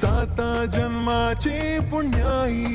साता जन्माची पुण्याई.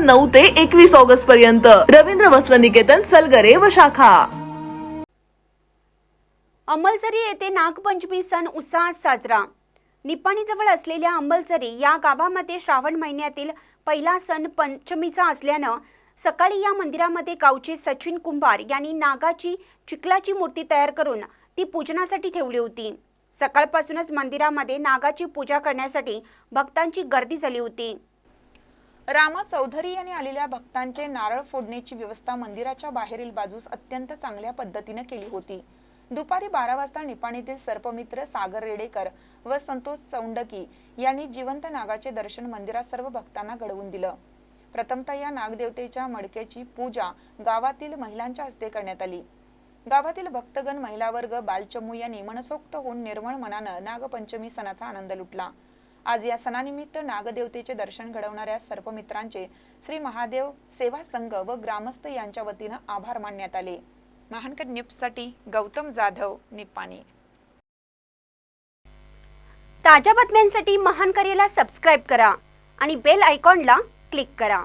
नऊ ते एकवीस ऑगस्ट पर्यंत. रवींद्र वस्त्र निकेतन सलगरे व शाखा. अंमलझरी येथे नागपंचमी सण उत्साहात साजरा. निपाणीजवळ असलेल्या अंमलझरी या गावामध्ये श्रावण महिन्यातील पहिला सण पंचमीचा असल्यानं सकाळी या मंदिरामध्ये गावचे सचिन कुंभार यांनी नागाची चिखलाची मूर्ती तयार करून ती पूजनासाठी ठेवली होती. सकाळपासूनच मंदिरामध्ये नागाची पूजा करण्यासाठी भक्तांची गर्दी झाली होती. रामा चौधरी यांनी आलेल्या भक्तांचे नारळ फोडण्याची व्यवस्था मंदिराच्या बाहेरील बाजूस अत्यंत चांगल्या पद्धतीने केली होती. दुपारी बारा वाजता निपाणीतील सर्पमित्र सागर रेडेकर व संतोष चौंडकी यांनी जिवंत नागाचे दर्शन मंदिरात सर्व भक्तांना घडवून दिलं. प्रथमतः या नागदेवतेच्या मडक्याची पूजा गावातील महिलांच्या हस्ते करण्यात आली. गावातील भक्तगण महिला वर्ग बालचमू यांनी मनसोक्त होऊन निर्मळ मनानं नागपंचमी सणाचा आनंद लुटला. आज या सणानिमित्त नागदेवतेचे दर्शन घडवणाऱ्या सर्व मित्रांचे श्री महादेव सेवा संघ व ग्रामस्थ यांच्या वतीनं आभार मानण्यात आले. महानकर न्यूजसाठी गौतम जाधव निपाणी ताज्या बातम्यांसाठी महान करेला सबस्क्राईब करा आणि बेल आयकॉनला क्लिक करा.